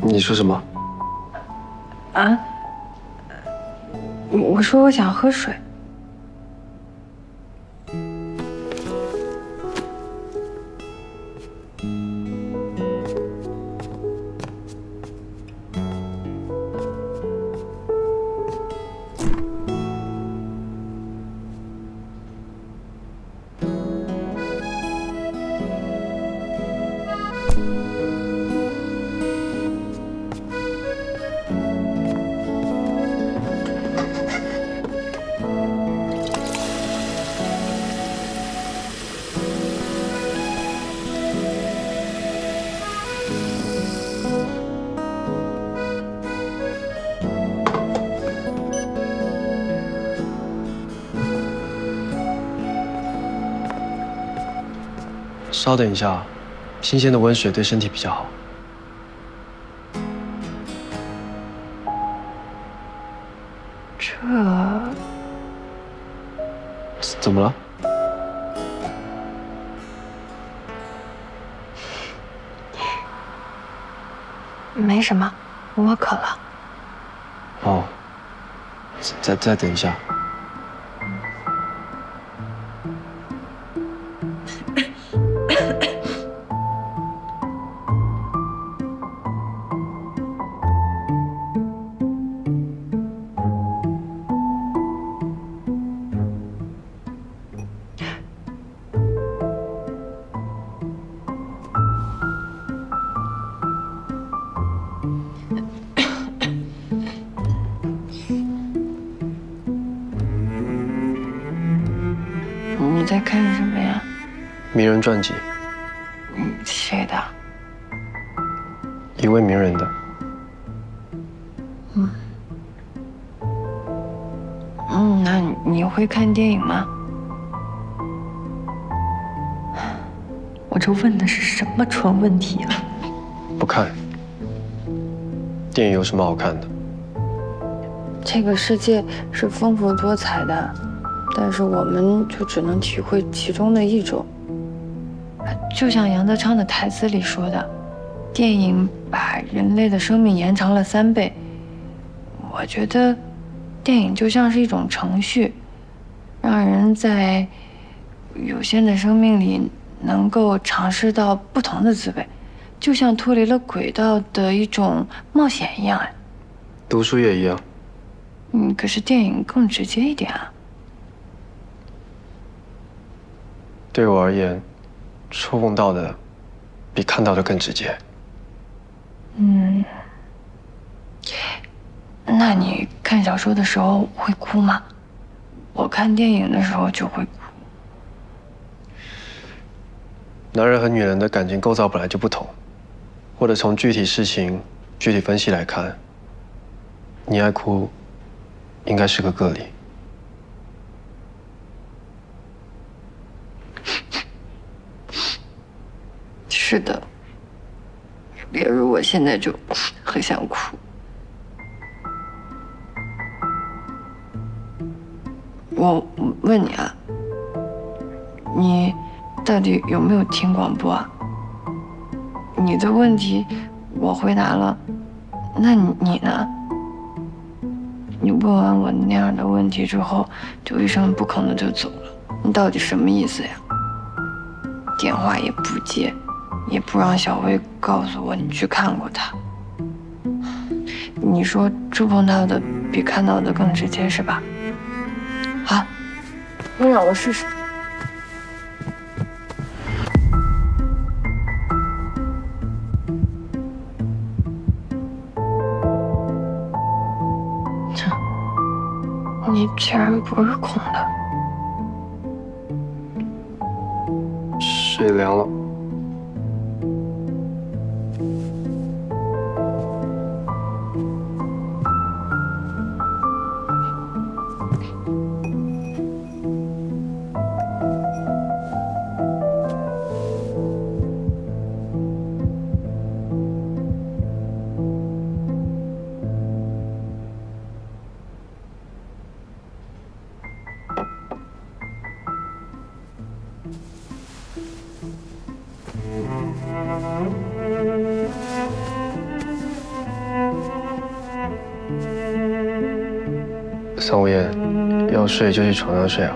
你说什么？啊？我说我想喝水。稍等一下，新鲜的温水对身体比较好。这怎么了？没什么，我渴了。哦，再再等一下。你在看什么呀？名人传记，嗯，谁的？一位名人的。嗯，嗯那你会看电影吗？我这问的是什么蠢问题啊？不看。电影有什么好看的？这个世界是丰富多彩的，但是我们就只能体会其中的一种。就像杨德昌的台词里说的，电影把人类的生命延长了三倍。我觉得，电影就像是一种程序，让人在有限的生命里能够尝试到不同的滋味，就像脱离了轨道的一种冒险一样。哎，读书也一样。嗯，可是电影更直接一点啊。对我而言，触碰到的比看到的更直接。嗯，那你看小说的时候会哭吗？我看电影的时候就会哭。男人和女人的感情构造本来就不同，或者从具体事情具体分析来看，你爱哭，应该是个个例。是的，比如我现在就很想哭。我问你啊，你到底有没有听广播啊？你的问题我回答了，那你呢？你问完我那样的问题之后，就一声不吭的就走了，你到底什么意思呀？电话也不接。也不让小薇告诉我你去看过他。你说触碰到的比看到的更直接是吧？好，你让我试试。你竟然不是空的。水凉了。桑无言，要睡就去床上睡啊。